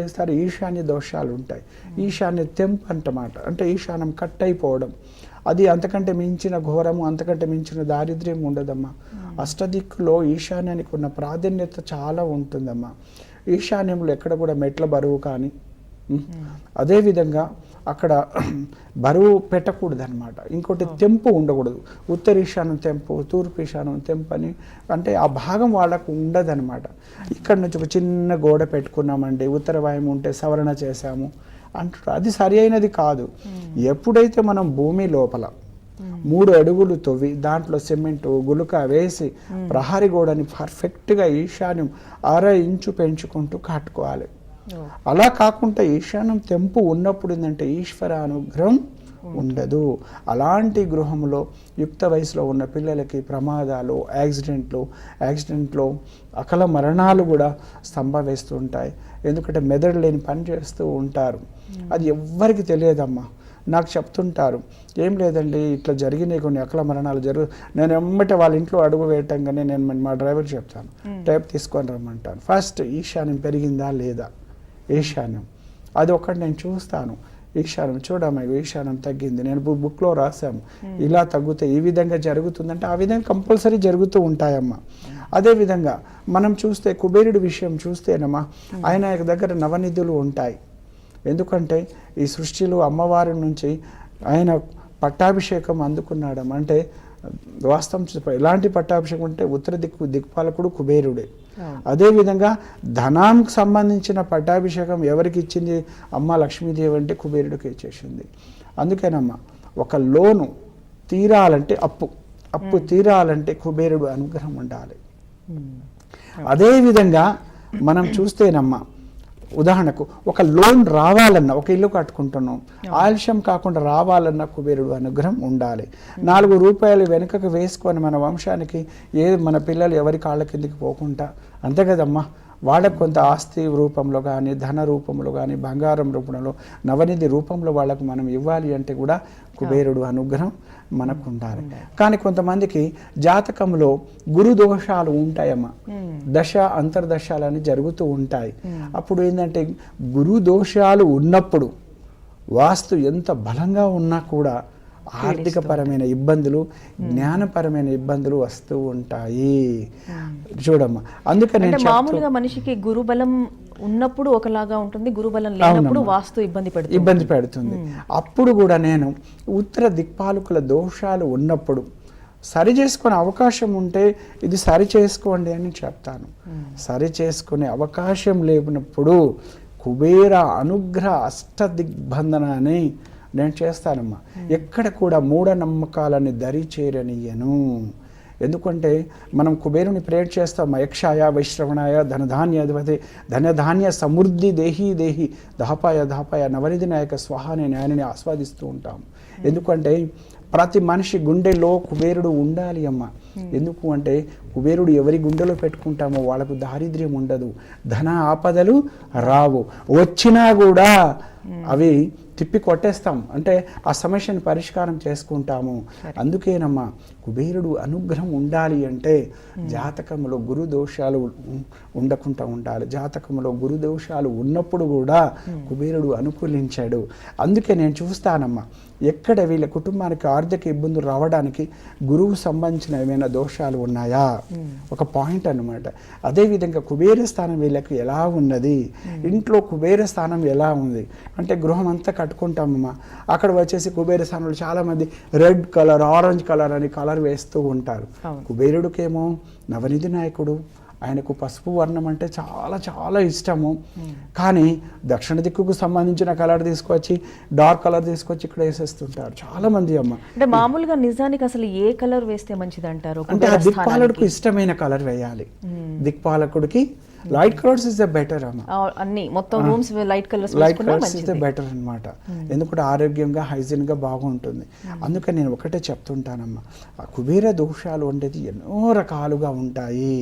చేస్తారు. ఈశాన్య దోషాలు ఉంటాయి. ఈశాన్య తెంపు అంటమాట. అంటే ఈశాన్యం కట్ అయిపోవడం అది అంతకంటే మించిన ఘోరము అంతకంటే మించిన దారిద్ర్యం ఉండదమ్మా. అష్టదిక్కులో ఈశాన్యానికి ఉన్న ప్రాధాన్యత చాలా ఉంటుందమ్మా. ఈశాన్యంలో ఎక్కడ కూడా మెట్ల బరువు కానీ అదేవిధంగా అక్కడ బరువు పెట్టకూడదు అనమాట ఇంకోటి తెంపు ఉండకూడదు. ఉత్తర ఈశాన్యం తెంపు తూర్పు ఈశాన్యం తెంపు అని అంటే ఆ భాగం వాళ్ళకు ఉండదన్నమాట. ఇక్కడ నుంచి ఒక చిన్న గోడ పెట్టుకున్నామండి. ఉత్తర వాయుం ఉంటే సవరణ చేశాము అంటారు అది సరి అయినది కాదు. ఎప్పుడైతే మనం భూమి లోపల మూడు అడుగులు తవ్వి దాంట్లో సిమెంట్ గులుక వేసి ప్రహరీ గోడని పర్ఫెక్ట్గా ఈశాన్యం అర ఇంచు పెంచుకుంటూ కట్టుకోవాలి. అలా కాకుండా ఈశాన్యం తెంపు ఉన్నప్పుడు ఏంటంటే ఈశ్వర అనుగ్రహం ఉండదు. అలాంటి గృహంలో యుక్త వయసులో ఉన్న పిల్లలకి ప్రమాదాలు యాక్సిడెంట్లు యాక్సిడెంట్లో అకల మరణాలు కూడా సంభవిస్తూ ఉంటాయి. ఎందుకంటే మెదడు లేని పని చేస్తూ ఉంటారు. అది ఎవ్వరికి తెలియదమ్మా. నాకు చెప్తుంటారు ఏం లేదండి ఇట్లా జరిగినాయి కొన్ని అకల మరణాలు జరుగు నేను ఎమ్మటే వాళ్ళ ఇంట్లో అడుగు వేయటంగానే నేను మా డ్రైవర్ చెప్తాను. టైప్ తీసుకొని రమ్మంటాను. ఫస్ట్ ఈశాన్యం పెరిగిందా లేదా? ఈశాన్యం అది ఒకటి నేను చూస్తాను. ఈశాన్యం చూడమ్మా ఈశాన్యం తగ్గింది. నేను బుక్లో రాసాము ఇలా తగ్గితే ఈ విధంగా జరుగుతుందంటే ఆ విధంగా కంపల్సరీ జరుగుతూ ఉంటాయమ్మా. అదేవిధంగా మనం చూస్తే కుబేరుడి విషయం చూస్తేనమ్మా ఆయన దగ్గర నవనిధులు ఉంటాయి. ఎందుకంటే ఈ సృష్టిలో అమ్మవారి నుంచి ఆయన పట్టాభిషేకం అందుకున్నాడు అంటే వాస్తవం చూస్తే ఎలాంటి పట్టాభిషేకం అంటే ఉత్తర దిక్కు దిక్పాలకుడు కుబేరుడే. అదేవిధంగా ధనానికి సంబంధించిన పట్టాభిషేకం ఎవరికి ఇచ్చింది? అమ్మ లక్ష్మీదేవి అంటే కుబేరుడికి ఇచ్చేసింది అందుకేనమ్మా ఒక లోను తీరాలంటే అప్పు. అప్పు తీరాలంటే కుబేరుడు అనుగ్రహం ఉండాలి. అదేవిధంగా మనం చూస్తేనమ్మా ఉదాహరణకు ఒక లోన్ రావాలన్నా ఒక ఇల్లు కట్టుకుంటున్నాం. ఆలస్యం కాకుండా రావాలన్న కుబేరుడు అనుగ్రహం ఉండాలి. నాలుగు రూపాయలు వెనుకకు వేసుకొని మన వంశానికి ఏ మన పిల్లలు ఎవరి కాళ్ళ కిందికి పోకుండా అంతే కదమ్మా వాళ్ళకు కొంత ఆస్తి రూపంలో కానీ ధన రూపంలో కానీ బంగారం రూపంలో నవనిధి రూపంలో వాళ్ళకు మనం ఇవ్వాలి అంటే కూడా కుబేరుడు అనుగ్రహం మనకు ఉండాలి. కానీ కొంతమందికి జాతకంలో గురు దోషాలు ఉంటాయమ్మా. దశ అంతర్దశాలని జరుగుతూ ఉంటాయి. అప్పుడు ఏంటంటే గురు దోషాలు ఉన్నప్పుడు వాస్తు ఎంత బలంగా ఉన్నా కూడా ఆర్థికపరమైన ఇబ్బందులు జ్ఞానపరమైన ఇబ్బందులు వస్తూ ఉంటాయి. చూడమ్మా అందుకని మామూలుగా మనిషికి గురుబలం ఉన్నప్పుడు ఒకలాగా ఉంటుంది గురుబలం లేనప్పుడు. వాస్తు ఇబ్బంది పెడుతుంది ఇబ్బంది పెడుతుంది. అప్పుడు కూడా నేను ఉత్తర దిక్పాలకుల దోషాలు ఉన్నప్పుడు సరి చేసుకునే అవకాశం ఉంటే ఇది సరి చేసుకోండి అని చెప్తాను. సరి చేసుకునే అవకాశం లేనప్పుడు కుబేర అనుగ్రహ అష్ట దిగ్బంధన అని నేను చేస్తానమ్మా. ఎక్కడ కూడా మూఢనమ్మకాలని దరి చేరనీయను ఎందుకంటే మనం కుబేరుని ప్రేర్ చేస్తాం యక్షాయ వైశ్రవణాయ ధనధాన్య అధిపతి ధనధాన్య సమృద్ధి దేహి దేహి దహపాయ దహపాయ నవనిధి నాయక స్వాహ అనే ఆయనని ఆస్వాదిస్తూ ఉంటాం ఎందుకంటే ప్రతి మనిషి గుండెలో కుబేరుడు ఉండాలి అమ్మ. ఎందుకు అంటే కుబేరుడు ఎవరి గుండెలో పెట్టుకుంటామో వాళ్ళకు దారిద్ర్యం ఉండదు. ధన ఆపదలు రావు. వచ్చినా కూడా అవి తిప్పి కొట్టేస్తాం. అంటే ఆ సమస్యను పరిష్కారం చేసుకుంటాము. అందుకేనమ్మా కుబేరుడు అనుగ్రహం ఉండాలి అంటే జాతకంలో గురు దోషాలు ఉండకుండా ఉండాలి. జాతకంలో గురు దోషాలు ఉన్నప్పుడు కూడా కుబేరుడు అనుకూలించాడు. అందుకే నేను చూస్తానమ్మా ఎక్కడ వీళ్ళ కుటుంబానికి ఆర్థిక ఇబ్బందులు రావడానికి గురువు సంబంధించిన ఏమైనా దోషాలు ఉన్నాయా? ఒక పాయింట్ అన్నమాట. అదేవిధంగా కుబేర స్థానం వీళ్ళకి ఎలా ఉన్నది? ఇంట్లో కుబేర స్థానం ఎలా ఉంది? అంటే గృహం అంతా కట్టుకుంటామమ్మా అక్కడ వచ్చేసి కుబేర స్థానంలో చాలా మంది రెడ్ కలర్ ఆరెంజ్ కలర్ అని కలర్ వేస్తూ ఉంటారు. కుబేరుడికేమో నవనిధి నాయకుడు ఆయనకు పసుపు వర్ణం అంటే చాలా చాలా ఇష్టము. కానీ దక్షిణ దిక్కుకు సంబంధించిన కలర్ తీసుకొచ్చి డార్క్ కలర్ తీసుకొచ్చి ఇక్కడ వేసేస్తుంటారు. చాలా మంది అమ్మ. అంటే మామూలుగా నిజానికి అసలు ఏ కలర్ వేస్తే మంచిది అంటారు అంటే ఆ దిక్పాలకుడికి? ఇష్టమైన కలర్ వేయాలి. దిక్పాలకుడికి light colours is the better అమ్మ. అన్ని మొత్తం rooms light colours light colours is the better అనమాట ఎందుకంటే ఆరోగ్యంగా hygiene గా బాగుంటుంది అందుకని నేను ఒకటే చెప్తుంటానమ్మా. ఆ కుబేర దోషాలు ఉండేది ఎన్నో రకాలుగా ఉంటాయి.